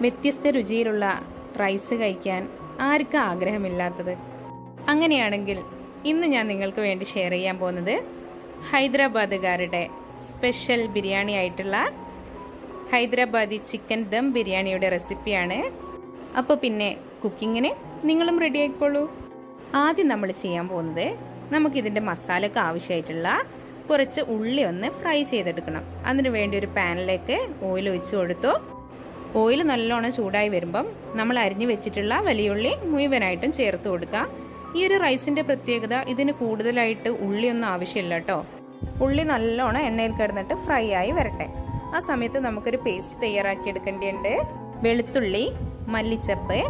വ്യത്യസ്ത രുചിയിലുള്ള റൈസ് കഴിക്കാൻ ആർക്കും ആഗ്രഹമില്ലാത്തത്? അങ്ങനെയാണെങ്കിൽ ഇന്ന് ഞാൻ നിങ്ങൾക്ക് വേണ്ടി ഷെയർ ചെയ്യാൻ പോകുന്നത് ഹൈദരാബാദുകാരുടെ സ്പെഷ്യൽ ബിരിയാണി ആയിട്ടുള്ള ഹൈദരാബാദി ചിക്കൻ ദം ബിരിയാണിയുടെ റെസിപ്പിയാണ് അപ്പോൾ പിന്നെ കുക്കിങ്ങിന് നിങ്ങളും റെഡി ആയിക്കോളൂ. ആദ്യം നമ്മൾ ചെയ്യാൻ പോകുന്നത് നമുക്കിതിന്റെ മസാലക്ക് ആവശ്യമായിട്ടുള്ള കുറച്ച് ഉള്ളി ഒന്ന് ഫ്രൈ ചെയ്തെടുക്കണം. അതിനു വേണ്ടി ഒരു പാനിലേക്ക് ഓയിൽ ഒഴിച്ചു കൊടുത്തു. ഓയിൽ നല്ലോണം ചൂടായി വരുമ്പം നമ്മൾ അരിഞ്ഞു വെച്ചിട്ടുള്ള വലിയ ഉള്ളി മുഴുവനായിട്ടും ചേർത്ത് കൊടുക്കുക. ഈ ഒരു റൈസിന്റെ പ്രത്യേകത ഇതിന് കൂടുതലായിട്ട് ഉള്ളിയൊന്നും ആവശ്യമില്ല കേട്ടോ. ഉള്ളി നല്ലോണം എണ്ണയിൽ കിടന്നിട്ട് ഫ്രൈ ആയി വരട്ടെ. ആ സമയത്ത് നമുക്കൊരു പേസ്റ്റ് തയ്യാറാക്കി എടുക്കേണ്ടതുണ്ട്. വെളുത്തുള്ളി മല്ലിച്ചപ്പ്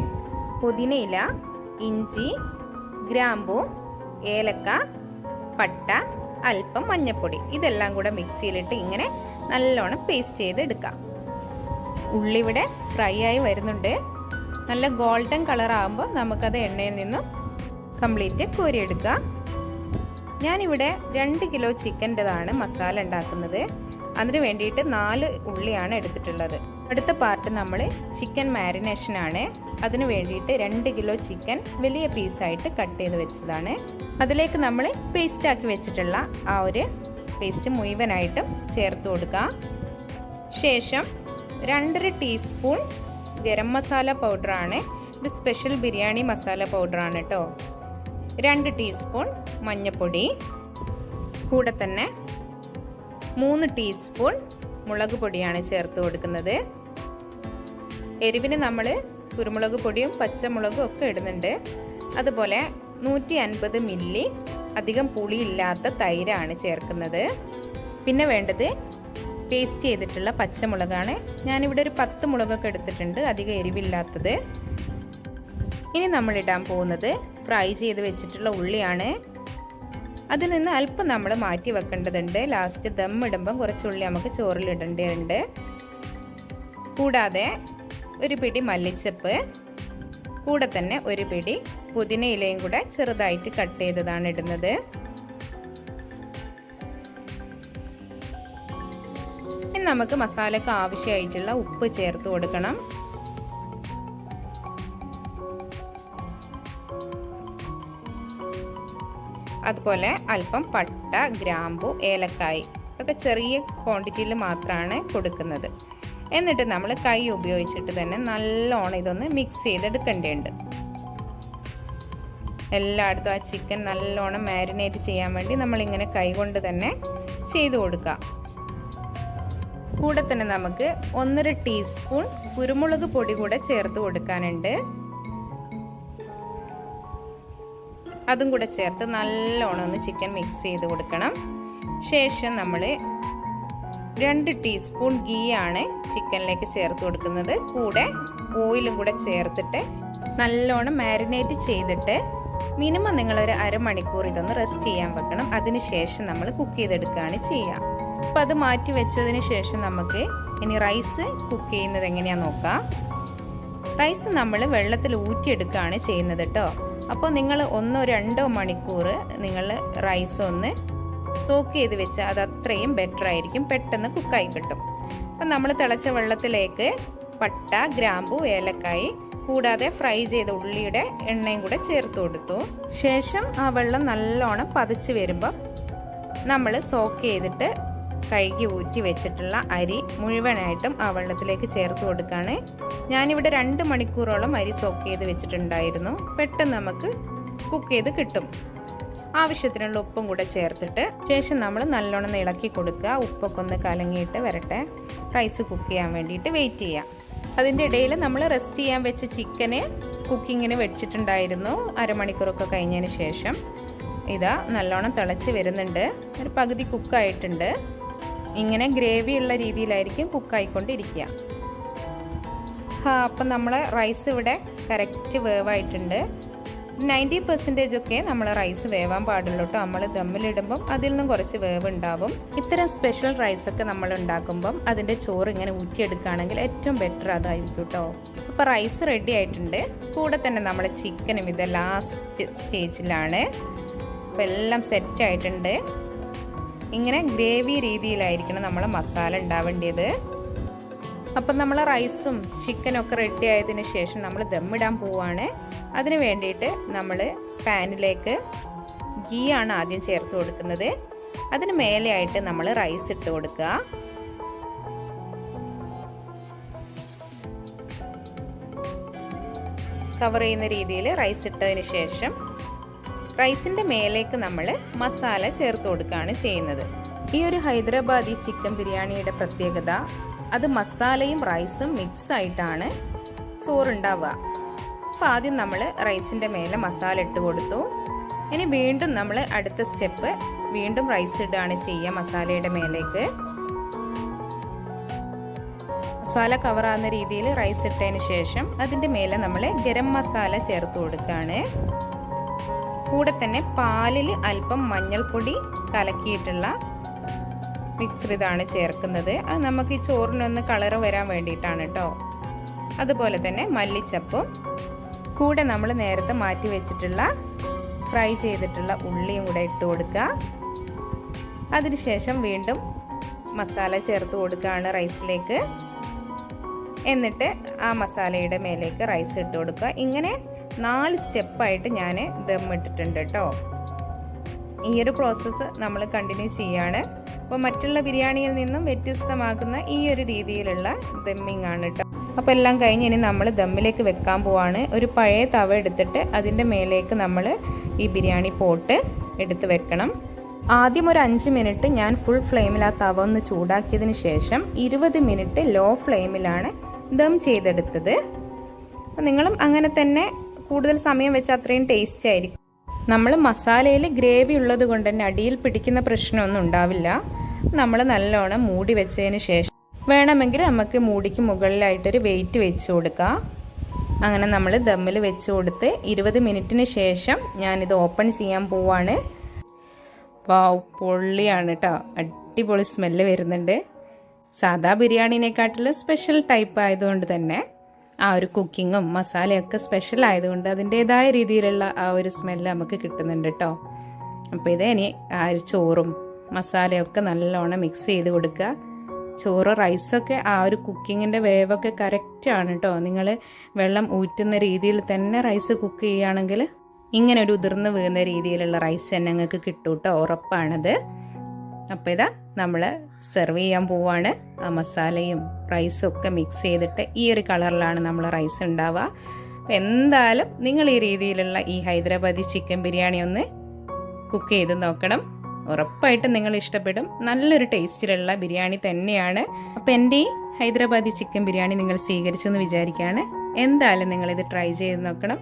പുതിനയില ഇഞ്ചി ഗ്രാമ്പു ഏലക്ക പട്ട അല്പം മഞ്ഞപ്പൊടി. ഇതെല്ലാം കൂടെ മിക്സിയിലിട്ട് ഇങ്ങനെ നല്ലോണം പേസ്റ്റ് ചെയ്ത് എടുക്കാം ഉള്ളി ഇവിടെ ഫ്രൈ ആയി വരുന്നുണ്ട്. നല്ല ഗോൾഡൻ കളർ ആകുമ്പോൾ നമുക്കത് എണ്ണയിൽ നിന്നും കംപ്ലീറ്റ് കോരിയെടുക്കാം. ഞാനിവിടെ രണ്ട് കിലോ ചിക്കന്റെതാണ് മസാല ഉണ്ടാക്കുന്നത്. അതിന് വേണ്ടിയിട്ട് നാല് ഉള്ളിയാണ് എടുത്തിട്ടുള്ളത്. അടുത്ത പാർട്ട് നമ്മൾ ചിക്കൻ മാരിനേഷനാണ് അതിന് വേണ്ടിയിട്ട് രണ്ട് കിലോ ചിക്കൻ വലിയ പീസായിട്ട് കട്ട് ചെയ്ത് വെച്ചതാണ്. അതിലേക്ക് നമ്മൾ പേസ്റ്റാക്കി വെച്ചിട്ടുള്ള ആ ഒരു പേസ്റ്റ് മുഴുവനായിട്ടും ചേർത്ത് കൊടുക്കാം. ശേഷം രണ്ടര ടീസ്പൂൺ ഗരം മസാല പൗഡറാണ്. ഇത് സ്പെഷ്യൽ ബിരിയാണി മസാല പൗഡറാണ് കേട്ടോ രണ്ട് ടീസ്പൂൺ മഞ്ഞപ്പൊടി. കൂടെ തന്നെ മൂന്ന് ടീസ്പൂൺ മുളക് പൊടിയാണ് ചേർത്ത് കൊടുക്കുന്നത്. എരിവിന് നമ്മൾ കുരുമുളക് പൊടിയും പച്ചമുളകും ഒക്കെ ഇടുന്നുണ്ട്. അതുപോലെ നൂറ്റി അൻപത് മില്ലി അധികം പുളിയില്ലാത്ത തൈരാണ് ചേർക്കുന്നത്. പിന്നെ വേണ്ടത് പേസ്റ്റ് ചെയ്തിട്ടുള്ള പച്ചമുളകാണ്. ഞാനിവിടെ ഒരു പത്ത് മുളകൊക്കെ എടുത്തിട്ടുണ്ട് അധികം എരിവില്ലാത്തത്. ഇനി നമ്മൾ ഇടാൻ പോകുന്നത് ഫ്രൈ ചെയ്ത് വെച്ചിട്ടുള്ള ഉള്ളിയാണ്. അതിൽ നിന്ന് അല്പം നമ്മൾ മാറ്റി വെക്കേണ്ടതുണ്ട്. ലാസ്റ്റ് ദം ഇടുമ്പം കുറച്ച് ഉള്ളി നമുക്ക് ചോറിൽ ഇടേണ്ടതുണ്ട്. കൂടാതെ ഒരു പിടി മല്ലിച്ചപ്പ് കൂടെ തന്നെ ഒരു പിടി പുതിന ഇലയും കൂടെ ചെറുതായിട്ട് കട്ട് ചെയ്തതാണ് ഇടുന്നത്. നമുക്ക് മസാലക്ക് ആവശ്യമായിട്ടുള്ള ഉപ്പ് ചേർത്ത് കൊടുക്കണം. അതുപോലെ അല്പം പട്ട ഗ്രാമ്പു ഏലക്കായ് ഒക്കെ ചെറിയ ക്വാണ്ടിറ്റിയിൽ മാത്രമാണ് കൊടുക്കുന്നത്. എന്നിട്ട് നമ്മൾ കൈ ഉപയോഗിച്ചിട്ട് തന്നെ നല്ലോണം ഇതൊന്ന് മിക്സ് ചെയ്തെടുക്കേണ്ടതുണ്ട്. എല്ലായിടത്തും ആ ചിക്കൻ നല്ലോണം മാരിനേറ്റ് ചെയ്യാൻ വേണ്ടി നമ്മളിങ്ങനെ കൈ കൊണ്ട് തന്നെ ചെയ്തു കൊടുക്കുക. കൂടെ തന്നെ നമുക്ക് ഒന്നര ടീസ്പൂൺ കുരുമുളക് പൊടി കൂടെ ചേർത്ത് കൊടുക്കാനുണ്ട്. അതും കൂടെ ചേർത്ത് നല്ലോണം ഒന്ന് ചിക്കൻ മിക്സ് ചെയ്ത് കൊടുക്കണം. ശേഷം നമ്മൾ രണ്ട് ടീസ്പൂൺ ഗീ ആണ് ചിക്കനിലേക്ക് ചേർത്ത് കൊടുക്കുന്നത്. കൂടെ ഓയിലും കൂടെ ചേർത്തിട്ട് നല്ലോണം മാരിനേറ്റ് ചെയ്തിട്ട് മിനിമം നിങ്ങളൊരു അരമണിക്കൂർ ഇതൊന്ന് റെസ്റ്റ് ചെയ്യാൻ വെക്കണം. അതിനുശേഷം നമ്മൾ കുക്ക് ചെയ്തെടുക്കുകയാണ് ചെയ്യുക അപ്പം അത് മാറ്റി വെച്ചതിന് ശേഷം നമുക്ക് ഇനി റൈസ് കുക്ക് ചെയ്യുന്നത് എങ്ങനെയാണെന്ന് നോക്കാം. റൈസ് നമ്മൾ വെള്ളത്തിൽ ഊറ്റിയെടുക്കുകയാണ് ചെയ്യുന്നത് കേട്ടോ അപ്പോൾ നിങ്ങൾ ഒന്നോ രണ്ടോ മണിക്കൂർ നിങ്ങൾ റൈസ് ഒന്ന് സോക്ക് ചെയ്ത് വെച്ചാൽ അത് അത്രയും ബെറ്റർ ആയിരിക്കും. പെട്ടെന്ന് കുക്കായി കിട്ടും. അപ്പം നമ്മൾ തിളച്ച വെള്ളത്തിലേക്ക് പട്ട ഗ്രാമ്പു ഏലക്കായി കൂടാതെ ഫ്രൈ ചെയ്ത ഉള്ളിയുടെ എണ്ണയും കൂടെ ചേർത്ത് കൊടുത്തു. ശേഷം ആ വെള്ളം നല്ലോണം പതിച്ച് വരുമ്പോൾ നമ്മൾ സോക്ക് ചെയ്തിട്ട് കഴുകി ഊറ്റി വെച്ചിട്ടുള്ള അരി മുഴുവനായിട്ടും ആ വെള്ളത്തിലേക്ക് ചേർത്ത് കൊടുക്കുകയാണ് ഞാനിവിടെ രണ്ട് മണിക്കൂറോളം അരി സോക്ക് ചെയ്ത് വെച്ചിട്ടുണ്ടായിരുന്നു. പെട്ടെന്ന് നമുക്ക് കുക്ക് ചെയ്ത് കിട്ടും. ആവശ്യത്തിനുള്ള ഉപ്പും കൂടെ ചേർത്തിട്ട് ശേഷം നമ്മൾ നല്ലോണം ഇളക്കി കൊടുക്കുക. ഉപ്പൊക്കെ ഒന്ന് കലങ്ങിയിട്ട് വരട്ടെ. റൈസ് കുക്ക് ചെയ്യാൻ വേണ്ടിയിട്ട് വെയിറ്റ് ചെയ്യാം. അതിന്റെ ഇടയിൽ നമ്മൾ റെസ്റ്റ് ചെയ്യാൻ വെച്ച ചിക്കന് കുക്കിങ്ങിന് വെച്ചിട്ടുണ്ടായിരുന്നു. അരമണിക്കൂറൊക്കെ കഴിഞ്ഞതിന് ശേഷം. ഇതാ നല്ലോണം തിളച്ച് വരുന്നുണ്ട്. ഒരു പകുതി കുക്കായിട്ടുണ്ട്. ഇങ്ങനെ ഗ്രേവി ഉള്ള രീതിയിലായിരിക്കും കുക്കായിക്കൊണ്ടിരിക്കുക അപ്പം നമ്മൾ റൈസ് ഇവിടെ കറക്റ്റ് വേവായിട്ടുണ്ട്. നയന്റി പെർസെന്റേജ് ഒക്കെ നമ്മൾ റൈസ് വേവാൻ പാടുള്ളൂ കേട്ടോ നമ്മൾ ദമ്മിലിടുമ്പം അതിൽ നിന്നും കുറച്ച് വേവ് ഉണ്ടാവും ഇത്തരം സ്പെഷ്യൽ റൈസൊക്കെ നമ്മൾ ഉണ്ടാക്കുമ്പം അതിന്റെ ചോറ് ഇങ്ങനെ ഊറ്റിയെടുക്കുകയാണെങ്കിൽ ഏറ്റവും ബെറ്റർ അതായിരിക്കും കേട്ടോ അപ്പോൾ റൈസ് റെഡി ആയിട്ടുണ്ട്. കൂടെ തന്നെ നമ്മൾ ചിക്കനും ഇത് ലാസ്റ്റ് സ്റ്റേജിലാണ് അപ്പോൾ എല്ലാം സെറ്റ് ആയിട്ടുണ്ട്. ഇങ്ങനെ ഗ്രേവി രീതിയിലായിരിക്കണം നമ്മൾ മസാല ഉണ്ടാവേണ്ടത്. അപ്പം നമ്മൾ റൈസും ചിക്കനും ഒക്കെ റെഡി ആയതിനു ശേഷം നമ്മൾ ദമ്മിടാൻ പോവുകയാണ് അതിന് വേണ്ടിയിട്ട് നമ്മൾ പാനിലേക്ക് ഗീ ആണ് ആദ്യം ചേർത്ത് കൊടുക്കുന്നത്. അതിന് മേലെയായിട്ട് നമ്മൾ റൈസ് ഇട്ട് കൊടുക്കുക. കവർ ചെയ്യുന്ന രീതിയിൽ റൈസ് ഇട്ടതിന് ശേഷം റൈസിന്റെ മേലേക്ക് നമ്മൾ മസാല ചേർത്ത് കൊടുക്കുകയാണ് ചെയ്യുന്നത്. ഈ ഒരു ഹൈദരാബാദി ചിക്കൻ ബിരിയാണിയുടെ പ്രത്യേകത അത് മസാലയും റൈസും മിക്സ് ആയിട്ടാണ് ചോറുണ്ടാവുക. അപ്പം ആദ്യം നമ്മൾ റൈസിന്റെ മേലെ മസാല ഇട്ട് കൊടുത്തു. ഇനി വീണ്ടും നമ്മൾ അടുത്ത സ്റ്റെപ്പ് വീണ്ടും റൈസ് ഇടുകയാണ് ചെയ്യുക മസാലയുടെ മേലേക്ക്. മസാല കവറാകുന്ന രീതിയിൽ റൈസ് ഇട്ടതിന് ശേഷം അതിന്റെ മേലെ നമ്മൾ ഗരം മസാല ചേർത്ത് കൊടുക്കുകയാണ്. കൂടെ തന്നെ പാലിൽ അല്പം മഞ്ഞൾപ്പൊടി കലക്കിയിട്ടുള്ള മിക്സ്ഡ് ഇതാണ് ചേർക്കുന്നത്. അത് നമുക്ക് ഈ ചോറിനൊന്ന് കളർ വരാൻ വേണ്ടിയിട്ടാണ് കേട്ടോ അതുപോലെ തന്നെ മല്ലിച്ചപ്പും കൂടെ നമ്മൾ നേരത്തെ മാറ്റി വെച്ചിട്ടുള്ള ഫ്രൈ ചെയ്തിട്ടുള്ള ഉള്ളിയും കൂടെ ഇട്ട് കൊടുക്കുക. അതിനുശേഷം വീണ്ടും മസാല ചേർത്ത് കൊടുക്കുകയാണ് റൈസിലേക്ക്. എന്നിട്ട് ആ മസാലയുടെ മേലേക്ക് റൈസ് ഇട്ട് കൊടുക്കുക. ഇങ്ങനെ നാല് സ്റ്റെപ്പായിട്ട് ഞാൻ ദം ഇട്ടിട്ടുണ്ട് കേട്ടോ ഈ ഒരു പ്രോസസ്സ് നമ്മൾ കണ്ടിന്യൂ ചെയ്യാണ്. അപ്പോൾ മറ്റുള്ള ബിരിയാണിയിൽ നിന്നും വ്യത്യസ്തമാക്കുന്ന ഈ ഒരു രീതിയിലുള്ള ദമ്മിങ് ആണ് കേട്ടോ അപ്പോൾ എല്ലാം കഴിഞ്ഞ് ഇനി നമ്മൾ ദമ്മിലേക്ക് വെക്കാൻ പോവാണ്. ഒരു പഴയ തവ എടുത്തിട്ട് അതിന്റെ മേലേക്ക് നമ്മൾ ഈ ബിരിയാണി പോട്ട് എടുത്ത് വെക്കണം. ആദ്യം ഒരു അഞ്ച് മിനിറ്റ് ഞാൻ ഫുൾ ഫ്ലെയിമിൽ ആ തവ ഒന്ന് ചൂടാക്കിയതിന് ശേഷം ഇരുപത് മിനിറ്റ് ലോ ഫ്ലെയിമിലാണ് ദം ചെയ്തെടുത്തത്. നിങ്ങളും അങ്ങനെ തന്നെ കൂടുതൽ സമയം വെച്ച് അത്രയും ടേസ്റ്റ് ആയിരിക്കും. നമ്മൾ മസാലയിൽ ഗ്രേവി ഉള്ളത് കൊണ്ട് തന്നെ അടിയിൽ പിടിക്കുന്ന പ്രശ്നമൊന്നും ഉണ്ടാവില്ല. നമ്മൾ നല്ലോണം മൂടി വെച്ചതിന് ശേഷം വേണമെങ്കിൽ നമുക്ക് മൂടിക്ക് മുകളിലായിട്ടൊരു വെയിറ്റ് വെച്ച് കൊടുക്കാം. അങ്ങനെ നമ്മൾ ദമ്മിൽ വെച്ച് കൊടുത്ത് ഇരുപത് മിനിറ്റിന് ശേഷം ഞാനിത് ഓപ്പൺ ചെയ്യാൻ പോവാണ്. വാവ് പൊള്ളിയാണ് കേട്ടോ അടിപൊളി സ്മെല്ല് വരുന്നുണ്ട്. സാധാ ബിരിയാണിനെക്കാട്ടിലും സ്പെഷ്യൽ ടൈപ്പ് ആയതുകൊണ്ട് തന്നെ ആ ഒരു കുക്കിങ്ങും മസാലയൊക്കെ സ്പെഷ്യൽ ആയതുകൊണ്ട് അതിന്റെതായ രീതിയിലുള്ള ആ ഒരു സ്മെല്ല് നമുക്ക് കിട്ടുന്നുണ്ട് കേട്ടോ അപ്പോൾ ഇത് ഇനി ആ ഒരു ചോറും മസാലയൊക്കെ നല്ലോണം മിക്സ് ചെയ്ത് കൊടുക്കുക. ചോറ് റൈസൊക്കെ ആ ഒരു കുക്കിങ്ങിന്റെ വേവൊക്കെ കറക്റ്റാണ് കേട്ടോ നിങ്ങൾ വെള്ളം ഊറ്റുന്ന രീതിയിൽ തന്നെ റൈസ് കുക്ക് ചെയ്യുകയാണെങ്കിൽ ഇങ്ങനെ ഒരു ഉതിർന്ന് വീഴുന്ന രീതിയിലുള്ള റൈസ് തന്നെ ഞങ്ങൾക്ക് കിട്ടും കേട്ടോ ഉറപ്പാണത്. അപ്പോൾ ഇതാ നമ്മൾ സെർവ് ചെയ്യാൻ പോവാണ്. ആ മസാലയും റൈസും ഒക്കെ മിക്സ് ചെയ്തിട്ട് ഈ ഒരു കളറിലാണ് നമ്മൾ റൈസ് ഉണ്ടാവുക. എന്തായാലും നിങ്ങൾ ഈ രീതിയിലുള്ള ഈ ഹൈദരാബാദി ചിക്കൻ ബിരിയാണി ഒന്ന് കുക്ക് ചെയ്ത് നോക്കണം. ഉറപ്പായിട്ടും നിങ്ങൾ ഇഷ്ടപ്പെടും. നല്ലൊരു ടേസ്റ്റിലുള്ള ബിരിയാണി തന്നെയാണ്. അപ്പം എന്റെ ഈ ഹൈദരാബാദി ചിക്കൻ ബിരിയാണി നിങ്ങൾ സ്വീകരിച്ചു എന്ന് വിചാരിക്കുകയാണ് എന്തായാലും നിങ്ങളിത് ട്രൈ ചെയ്ത് നോക്കണം.